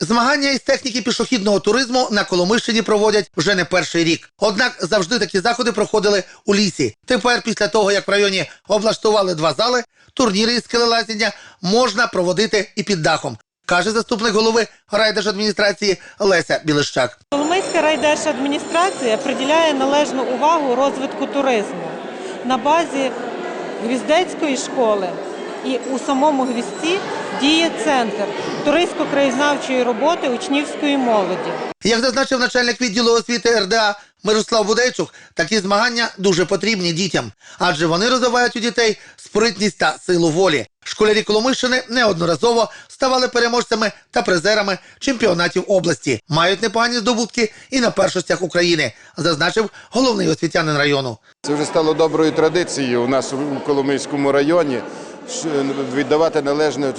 Змагання із техніки пішохідного туризму на Коломищині проводять вже не перший рік. Однак завжди такі заходи проходили у лісі. Тепер, після того як в районі облаштували два зали, турніри із скелелазіння можна проводити і під дахом, каже заступник голови райдержадміністрації Леся Білищак. Коломийська райдержадміністрація приділяє належну увагу розвитку туризму на базі Гвіздецької школи і у самому Гвізці діє центр туристсько-краєзнавчої роботи учнівської молоді. Як зазначив начальник відділу освіти РДА Мирослав Будейчук, такі змагання дуже потрібні дітям, адже вони розвивають у дітей спритність та силу волі. Школярі Коломийщини неодноразово ставали переможцями та призерами чемпіонатів області, мають непогані здобутки і на першостях України, зазначив головний освітянин району. Це вже стало доброю традицією у нас у Коломийському районі віддавати належне е,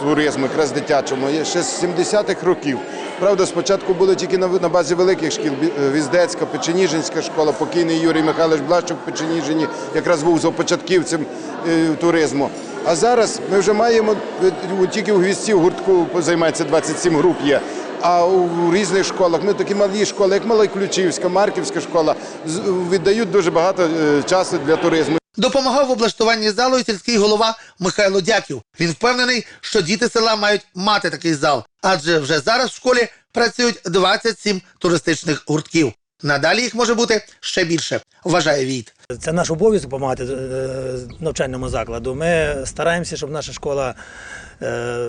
туризму, якраз дитячому. Ще з 70-х років. Правда, спочатку було тільки на, базі великих шкіл е, Віздецька, Печеніжинська школа, покійний Юрій Михайлович Блащук в Печеніжині, якраз був започатківцем е, туризму. А зараз ми вже маємо е, тільки у Гвіздці в гуртку займається 27 груп є. А у різних школах ми такі малі школи, як Малоключівська, Марківська школа, віддають дуже багато е, часу для туризму. Допомагав в облаштуванні залу і сільський голова Михайло Дяків. Він впевнений, що діти села мають мати такий зал, адже вже зараз в школі працюють 27 туристичних гуртків. Надалі їх може бути ще більше, вважає Війт. Це наш обов'язок допомагати е, навчальному закладу. Ми стараємося, щоб наша школа е,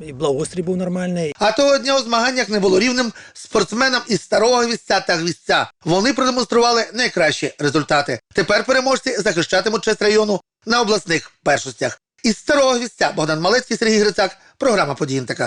і благоустрій був нормальний, А того дня у змаганнях не було рівним спортсменам із старого гвістця та гвістця. Вони продемонстрували найкращі результати. Тепер переможці захищатимуть честь району на обласних першостях. Із старого гвістця Богдан Малецький, Сергій Грицак, програма «Події НТК».